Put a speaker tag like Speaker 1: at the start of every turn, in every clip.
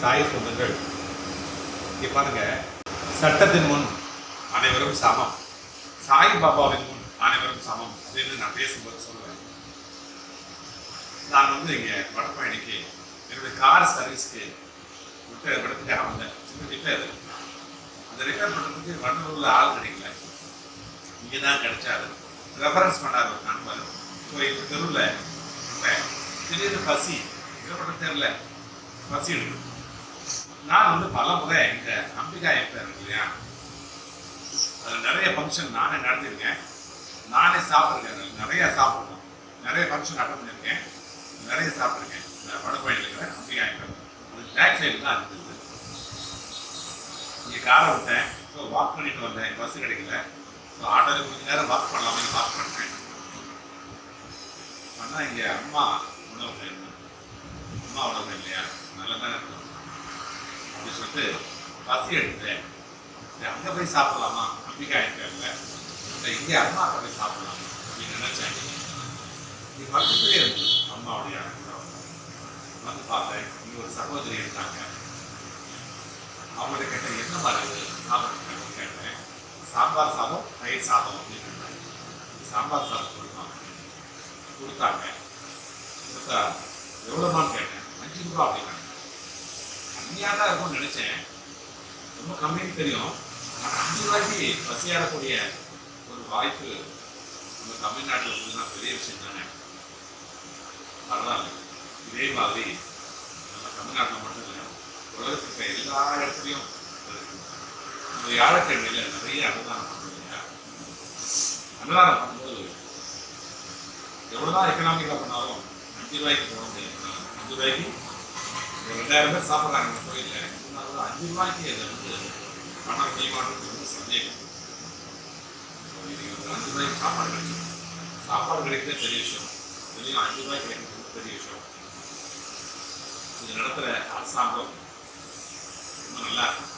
Speaker 1: சாய் சொல்லுங்கள் இங்கே பாருங்க. சட்டத்தின் முன் அனைவரும் சமம். சாய் பாபாவின் முன் அனைவரும் சமம் அப்படின்னு நான் பேசும்போது சொல்லுவேன். நான் வந்து இங்கே வடப்பயணிக்கு என்னுடைய கார் சர்வீஸ்க்கு விட்டு விடத்துக்கு வந்தேன். சின்ன ரிப்பேர் அந்த ரிப்பேர் பண்ணுறதுக்கு வண்டலூரில் ஆள் கிடைக்கல. இங்கே தான் கிடைச்சாரு. ரெஃபரன்ஸ் பண்ணார் ஒரு நண்பர். ஸோ இப்போ தெருவில் திடீர்னு பசி. என்ன பண்ண தெரியல. பசி எடுக்கணும். நான் வந்து பல முறை இந்த அம்பிகா எப்போ இருக்கு இல்லையா? அதில் நிறைய ஃபங்க்ஷன் நானே நடத்திருக்கேன் நானே சாப்பிட்ருக்கேன் நிறைய சாப்பிட்றோம் நிறைய ஃபங்க்ஷன் அட்டன் பண்ணியிருக்கேன். நிறைய சாப்பிட்ருக்கேன் இந்த வடபழனியில் இருக்கிற அம்பிகா எப்போ அது பேக் சைடு தான் இருந்தது இங்கே காரை விட்டேன். ஸோ வாக் பண்ணிட்டு வந்தேன். பஸ் கிடைக்கல. ஸோ ஆட்டோவில் கொஞ்சம் நேரம் வாக் பண்ணலாமே வாக் பண்ணேன் ஆனால் இங்கே அம்மா உணவு. அம்மா உணவு இல்லையா? நல்லா தானே இருக்கும். அப்படின்னு சொல்லிட்டு பசி எடுத்தேன். அங்கே போய் சாப்பிடலாமா? அம்பிகா இருக்கல இங்கே அம்மா போய் சாப்பிடலாம்? அப்படின்னு நினைச்சேன். நீ பக்கத்துலேயே இருந்தது அம்மாவுடைய அனுபவம் வந்து பார்த்தேன் இங்கே ஒரு சகோதரி இருந்தாங்க அவங்கள்ட்ட கேட்டேன் என்ன மாதிரி சாப்பிட்றேன் கேட்டேன். சாம்பார் சாதம் தயிர் சாதம் அப்படின்னு கேட்டாங்க. சாம்பார் சாதம் கொடுத்தாங்க கொடுத்தாங்க. கொடுத்தா எவ்வளோமான்னு கேட்டேன். அஞ்சு ரூபா அப்படின்னாங்க கம்மியாக தான் இருக்கும்னு நினச்சேன். ரொம்ப கம்மின்னு தெரியும். ஆனால் அஞ்சு ரூபாய்க்கு பசியாடக்கூடிய ஒரு வாய்ப்பு நம்ம தமிழ்நாட்டில் இருக்குதுன்னா பெரிய விஷயம் தானே. பரவாயில்ல. இதே மாதிரி நம்ம தமிழ்நாட்டில் மட்டும் இல்லை உலகத்துக்கு எல்லா இடத்துலையும் இருக்கு. இந்த வியாழக்கிழமையில் நிறைய அன்னதானம் பண்ணுறோம் இல்லையா? அன்னதானம் பண்ணும்போது எவ்வளோதான் எக்கனாமிக்கலாக பண்ணாலும் அஞ்சு ரூபாய்க்கு போக முடியாது அஞ்சு ரூபாய்க்கு ரெண்டாயிரம் பேர் சாப்பிட்றாங்க இந்த கோயிலில். இருந்தாலும் அஞ்சு ரூபாய்க்கு அதை வந்து பணம் முடியுமான்றது சந்தேகம் வந்து அஞ்சு ரூபாய்க்கு சாப்பாடு கிடைக்கும். சாப்பாடு கிடைக்கிறதே பெரிய விஷயம். இதுலேயும் அஞ்சு ரூபாய்க்கு கிடைக்கிறது பெரிய விஷயம். இது நடத்துகிற அரசாங்கம் ரொம்ப நல்லா இருக்கும்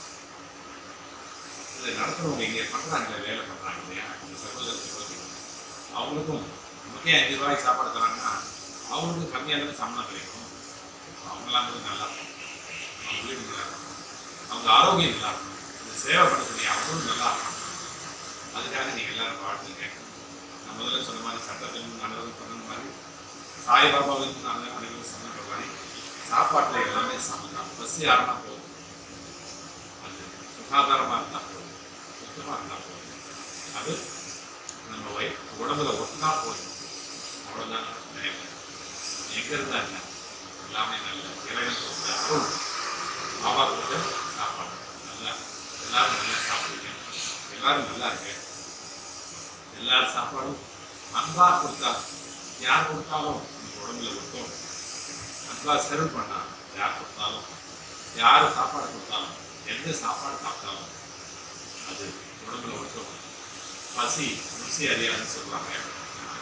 Speaker 1: இதை நடத்துறவங்க இங்கே பண்ணுறாங்க வேலை பண்ணுறாங்க இல்லையா இந்த சகோதர. சகோதரி அவங்களுக்கும் நமக்கே அஞ்சு ரூபாய்க்கு சாப்பாடு தராங்கன்னா அவங்களுக்கு கம்மியாக சம்பளம் கிடைக்கும். அவங்களாம் கூட நல்லா இருக்கும் அவங்க வீடு நல்லா இருக்கும். அவங்க ஆரோக்கியம் நல்லா இருக்கும். இந்த சேவை பண்ணக்கூடிய அவங்களும் நல்லா இருக்கும். அதுக்காக நீங்கள் எல்லாரும் வாழ்த்துங்க நான் முதல்ல சொன்ன மாதிரி சட்டத்திலும் அனைவரும் சொன்ன மாதிரி சாய்பாபாவின் நாங்கள் அனைவரும் சொன்ன மாதிரி சாப்பாட்டில் எல்லாமே சமந்தான் பசி யாருன்னா போதும். அது சுகாதாரமாக இருந்தால் போதும். சுத்தமாக இருந்தால் போதும். அது நம்ம வை உடம்புல ஒட்டினா போதும். அவ்வளோதான் எங்கே இருந்தால் என்ன? எல்லாமே நல்ல இறைவன் கொடுத்த அருள் பாபா கொடுத்த சாப்பாடு நல்லா எல்லாரும் நல்லா சாப்பிடுங்க எல்லாரும் நல்லா இருங்க எல்லாரும் சாப்பாடும் அன்பா கொடுத்தா யார் கொடுத்தாலும் நம்ம உடம்புல ஒட்டும் அன்பா சர்வ் பண்ணா யார் கொடுத்தாலும் யார் சாப்பாடு கொடுத்தாலும் எந்த சாப்பாடு சாப்பிட்டாலும் அது உடம்புல ஒட்டும் பசி ருசி அறியாதுன்னு சொல்லுவாங்க.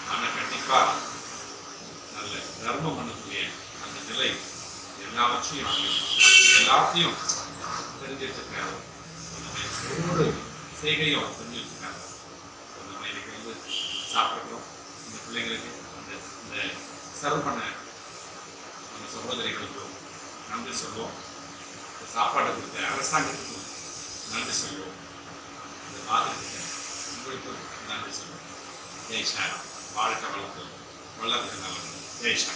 Speaker 1: ஆனால் கண்டிப்பாக நல்ல தர்மம் பண்ணக்கூடிய நிலை எல்லாவற்றையும் எல்லாத்தையும் தெரிஞ்சு வச்சிருக்காரு ஒவ்வொரு செய்கையும் தெரிஞ்சு வச்சிருக்காங்க நம்ம இன்னைக்கு வந்து சாப்பிட்றோம் இந்த பிள்ளைங்களுக்கு அந்த இந்த சர்வ் பண்ண நம்ம சகோதரிகளுக்கும் நன்றி சொல்லுவோம் இந்த சாப்பாடு கொடுத்த அரசாங்கத்துக்கும் நன்றி சொல்லுவோம் இந்த மாதிரி உங்களுக்கும் நன்றி சொல்லுவோம் ஜெய்ஷா வாழ்க்கை வளர்த்து வளர்த்து நல்லது ஜெய்ஷா